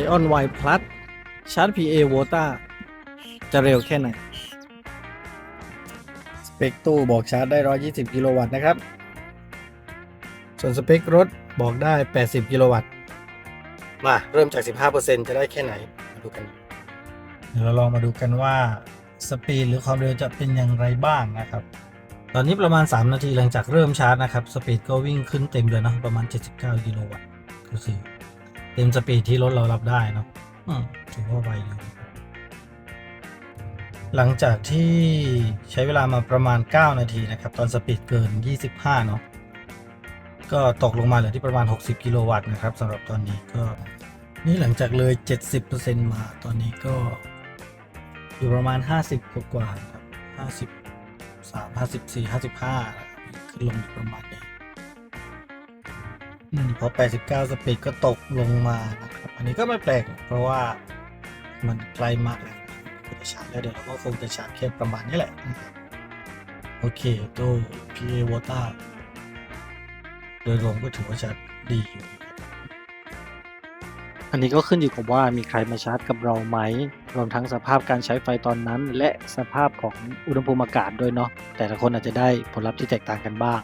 Ion Y Plus ชาร์จ PA v o t a จะเร็วแค่ไหน สเปคตู้บอกชาร์จได้ 120 กิโลวัตต์นะครับ ส่วนสเปครถบอกได้ 80 กิโลวัตต์ มา เริ่มจาก 15%จะได้แค่ไหน มาดูกัน เดี๋ยวเราลองมาดูกันว่าสปีดหรือความเร็วจะเป็นอย่างไรบ้างนะครับ ตอนนี้ประมาณ 3 นาทีหลังจากเริ่มชาร์จนะครับ สปีดก็วิ่งขึ้นเต็มเลยเนอะประมาณ 79 กิโลวัตต์ก็คือ เต็มสปีดที่รถเรารับได้เนาะอืมถือว่าไวเลยนะครับหลังจากที่ใช้เวลามาประมาณ 9 นาทีนะครับ ตอนสปีดเกิน 25 เนาะก็ตกลงมาเหลือที่ประมาณ 60 กิโลวัตต์นะครับสำหรับตอนนี้ก็ นี่หลังจากเลย 70%มาตอนนี้ก็อยู่ประมาณ 50 กว่ากว่าๆครับ 53 54 55 ขึ้นลงอยู่ประมาณนี้อืม พอ 89 สปีดก็ตกลงมานะครับ อันนี้ก็ไม่แปลก เพราะว่ามันใกล้มากแล้วก็จะชาร์จแล้วเดี๋ยวเราก็คงจะชาร์จแค่ประมาณนี้แหละนะครับโอเคตัว PA Water โดยรวมก็ถือว่าชาร์จดีอยู่อันนี้ก็ขึ้นอยู่กับว่ามีใครมาชาร์จกับเราไหม รวมทั้งสภาพการใช้ไฟตอนนั้น และสภาพของอุณหภูมิอากาศด้วยเนาะแต่ละคนอาจจะได้ผลลัพธ์ที่แตกต่างกันบ้าง